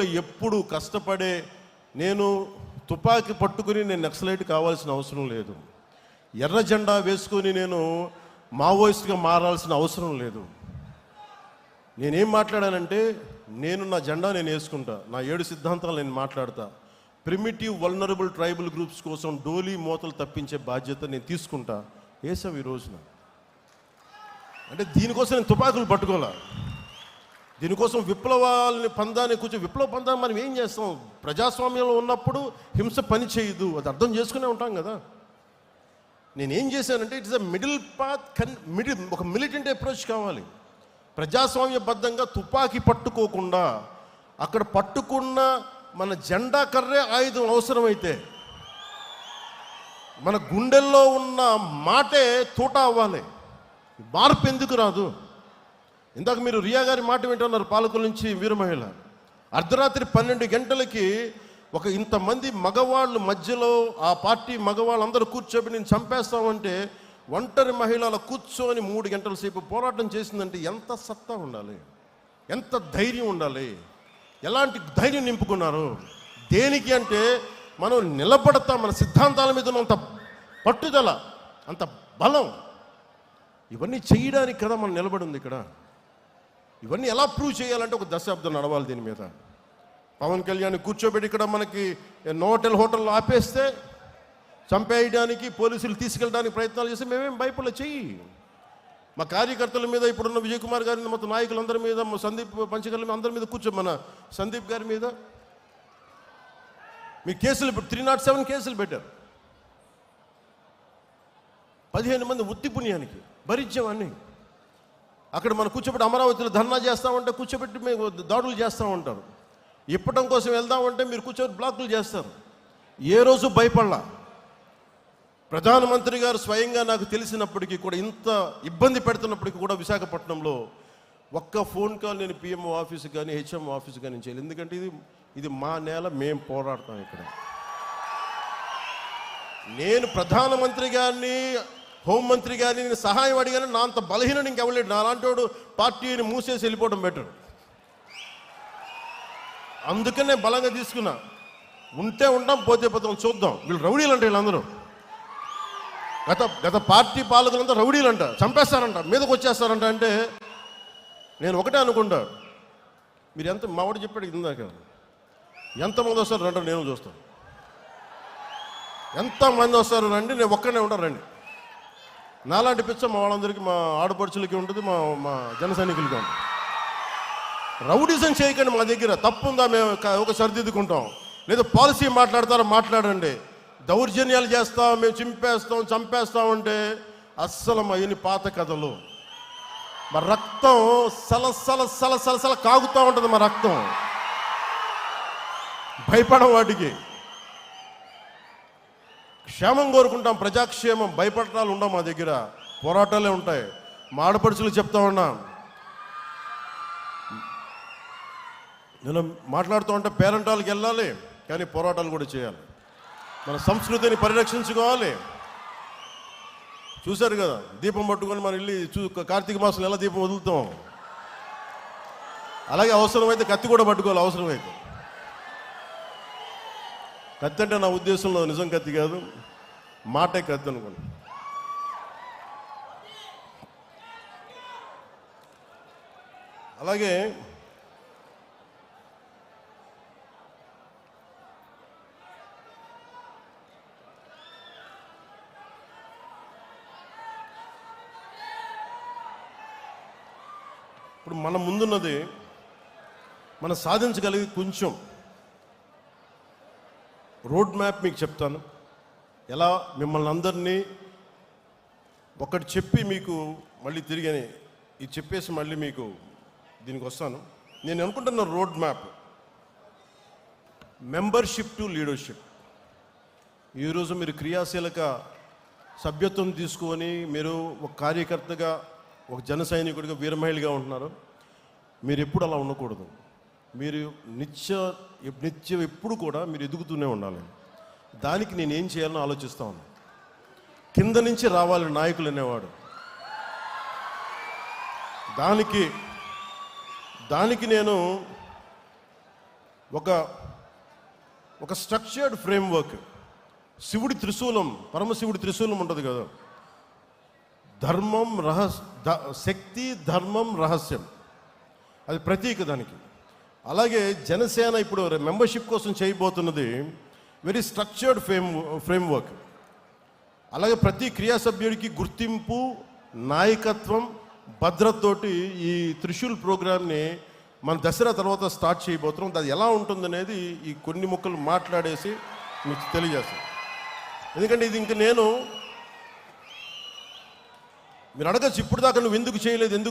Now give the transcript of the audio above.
రోజుల్లో ఎప్పుడు కష్టపడే నేను తుపాకీ పట్టుకుని నేను నక్సలైట్ కావాల్సిన అవసరం లేదు. ఎర్ర జెండా వేసుకొని నేను మావోయిస్ట్గా మారాల్సిన అవసరం లేదు. నేనేం మాట్లాడానంటే నేను నా జెండా నేను వేసుకుంటా. నా ఏడు సిద్ధాంతాలు నేను మాట్లాడతా. ప్రిమిటివ్ వల్నరబుల్ ట్రైబల్ గ్రూప్స్ కోసం డోలీ మూతలు తప్పించే బాధ్యత నేను తీసుకుంటా. వేసావు ఈ రోజున. అంటే దీనికోసం నేను తుపాకులు పట్టుకోలే. దీనికోసం విప్లవాలని పందాన్ని కూర్చొని విప్లవ పందాన్ని మనం ఏం చేస్తాం? ప్రజాస్వామ్యంలో ఉన్నప్పుడు హింస పని చేయదు. అది అర్థం చేసుకునే ఉంటాం కదా. నేనేం చేశానంటే ఇట్స్ అ మిడిల్ పాత్ కన్ మిడిల్ ఒక మిలిటెంట్ అప్రోచ్ కావాలి. ప్రజాస్వామ్యబద్ధంగా తుపాకీ పట్టుకోకుండా అక్కడ పట్టుకున్న మన జెండా కర్రే ఆయుధం అవసరమైతే మన గుండెల్లో ఉన్న మాటే తూట అవ్వాలి. మార్పు ఎందుకు రాదు? ఇందాక మీరు రియా గారి మాట వింటున్నారు పాలకుల నుంచి వీర మహిళ. అర్ధరాత్రి పన్నెండు గంటలకి ఒక ఇంతమంది మగవాళ్ళు మధ్యలో ఆ పార్టీ మగవాళ్ళందరూ కూర్చోబెట్టి నేను చంపేస్తామంటే ఒంటరి మహిళల కూర్చొని మూడు గంటల సేపు పోరాటం చేసిందంటే ఎంత సత్తా ఉండాలి? ఎంత ధైర్యం ఉండాలి? ఎలాంటి ధైర్యం నింపుకున్నారు? దేనికి అంటే మనం నిలబడతాం మన సిద్ధాంతాల మీద ఉన్నంత పట్టుదల అంత బలం. ఇవన్నీ చేయడానికి కదా మనం నిలబడి ఉంది ఇక్కడ. ఇవన్నీ ఎలా ప్రూవ్ చేయాలంటే ఒక దశాబ్దం నడవాలి దీని మీద. పవన్ కళ్యాణ్ కూర్చోబెట్టి ఇక్కడ మనకి నోటెల్ హోటల్లో ఆపేస్తే చంపేయడానికి పోలీసులు తీసుకెళ్ళడానికి ప్రయత్నాలు చేస్తే మేమేం భయపడలే చెయ్యి. మా కార్యకర్తల మీద ఇప్పుడున్న విజయ్ కుమార్ గారి మొత్తం నాయకులందరి మీద మా సందీప్ పంచకర్ల మీద అందరి మీద కూర్చో మన సందీప్ గారి మీద. మీ కేసులు త్రీ నాట్ సెవెన్ కేసులు పెట్టారు. పదిహేను మంది ఉత్తి పుణ్యానికి భరించాం అన్నీ అక్కడ మనం కూర్చోబెట్టి అమరావతిలో ధర్నా చేస్తామంటే కూర్చోబెట్టి మేము దాడులు చేస్తూ ఉంటారు. ఇప్పటం కోసం వెళ్దామంటే మీరు కూర్చోబెట్టి బ్లాకులు చేస్తారు. ఏ రోజు భయపడలా? ప్రధానమంత్రి గారు స్వయంగా నాకు తెలిసినప్పటికీ కూడా ఇంత ఇబ్బంది పెడుతున్నప్పటికీ కూడా విశాఖపట్నంలో ఒక్క ఫోన్ కాల్ నేను పిఎంఓ ఆఫీస్ కానీ హెచ్ఎం ఆఫీస్ కానీ చేయాలి ఎందుకంటే ఇది ఇది మా నేల మేము పోరాడతాం ఇక్కడ. నేను ప్రధానమంత్రి గారిని హోంమంత్రి గారిని నేను సహాయం అడిగాను నా అంత బలహీనం ఇంకెవలేడు నా అలాంటి పార్టీని మూసేసి వెళ్ళిపోవడం బెటర్ అందుకనే బలంగా తీసుకున్నా. ఉంటే ఉంటాం పోతే పోతాం చూద్దాం. వీళ్ళు రౌడీలు అంటే వీళ్ళందరూ. గత గత పార్టీ పాలకులంతా రౌడీలంట చంపేస్తారంట మీదకి వచ్చేస్తారంట అంటే నేను ఒకటే అనుకుంటా. మీరు ఎంత మావాడు చెప్పాడు ఇందాక. ఎంతమంది వస్తారు రండి నేను చూస్తాను. ఎంతమంది వస్తారు రండి నేను ఒక్కనే ఉంటాను రండి. నాలాంటి పిచ్చ మా వాళ్ళందరికీ మా ఆడపడుచులకి ఉంటుంది మా మా జన సైనికులకి ఉంటుంది. రౌడిజం చేయకండి మా దగ్గర తప్పుందా మేము ఒక సరిదిద్దుకుంటాం. లేదా పాలసీ మాట్లాడతారో మాట్లాడండి. దౌర్జన్యాలు చేస్తాం మేము చింపేస్తాం చంపేస్తాం అంటే అస్సలు మా ఇన్ని పాత కథలు. మా రక్తం సలసల సల కాగుతూ ఉంటుంది మా రక్తం. భయపడం వాటికి. క్షేమం కోరుకుంటాం ప్రజాక్షేమం భయపడటాలు ఉండవు మా దగ్గర. పోరాటాలే ఉంటాయి. మా ఆడపడుచులు చెప్తా ఉన్నాం. నేను మాట్లాడుతూ ఉంటే పేరెంట్ వాళ్ళకి వెళ్ళాలి కానీ పోరాటాలు కూడా చేయాలి. మన సంస్కృతిని పరిరక్షించుకోవాలి. చూశారు కదా దీపం పట్టుకొని మనం వెళ్ళి చూ కార్తీక మాసంలో ఎలా దీపం వదులుతాం? అలాగే అవసరమైతే కత్తి కూడా పట్టుకోవాలి అవసరమైతే. కత్తి అంటే నా ఉద్దేశంలో నిజం కత్తి కాదు. మాటే కత్తి అనుకోండి. అలాగే ఇప్పుడు మన ముందున్నది మనం సాధించగలిగి కొంచెం రోడ్ మ్యాప్ మీకు చెప్తాను. ఎలా మిమ్మల్ని అందరినీ ఒకటి చెప్పి మీకు మళ్ళీ తిరిగి ఇది చెప్పేసి మళ్ళీ మీకు దీనికి వస్తాను. నేను అనుకుంటున్న road map membership to leadership. ఈరోజు మీరు క్రియాశీలక సభ్యత్వం తీసుకొని మీరు ఒక కార్యకర్తగా ఒక జన సైనికుడిగా వీరమహిళగా ఉంటున్నారు. మీరు ఎప్పుడు అలా ఉండకూడదు. మీరు నిత్య నిత్యం ఎప్పుడు కూడా మీరు ఎదుగుతూనే ఉండాలి. దానికి నేను ఏం చేయాలని ఆలోచిస్తా ఉన్నాను కింద నుంచి రావాలి నాయకులు అనేవాడు. దానికి దానికి నేను ఒక ఒక స్ట్రక్చర్డ్ ఫ్రేమ్వర్క్ శివుడి త్రిశూలం పరమశివుడి త్రిశూలం ఉంటుంది కదా. ధర్మం రహస్ శక్తి ధర్మం రహస్యం. అది ప్రతీక దానికి. అలాగే జనసేన ఇప్పుడు మెంబర్షిప్ కోసం చేయబోతున్నది వెరీ స్ట్రక్చర్డ్ ఫ్రేమ్ ఫ్రేమ్వర్క్ అలాగే ప్రతి క్రియా సభ్యుడికి గుర్తింపు నాయకత్వం భద్రతతోటి ఈ త్రిశూల్ ప్రోగ్రామ్ని మన దసరా తర్వాత స్టార్ట్ చేయబోతున్నాం. అది ఎలా ఉంటుందనేది ఈ కొన్ని ముక్కలు మాట్లాడేసి మీకు తెలియజేస్తాను. ఎందుకంటే ఇది ఇంక నేను మీరు అడగచ్చు ఇప్పుడు దాకా నువ్వు ఎందుకు చేయలేదు ఎందుకు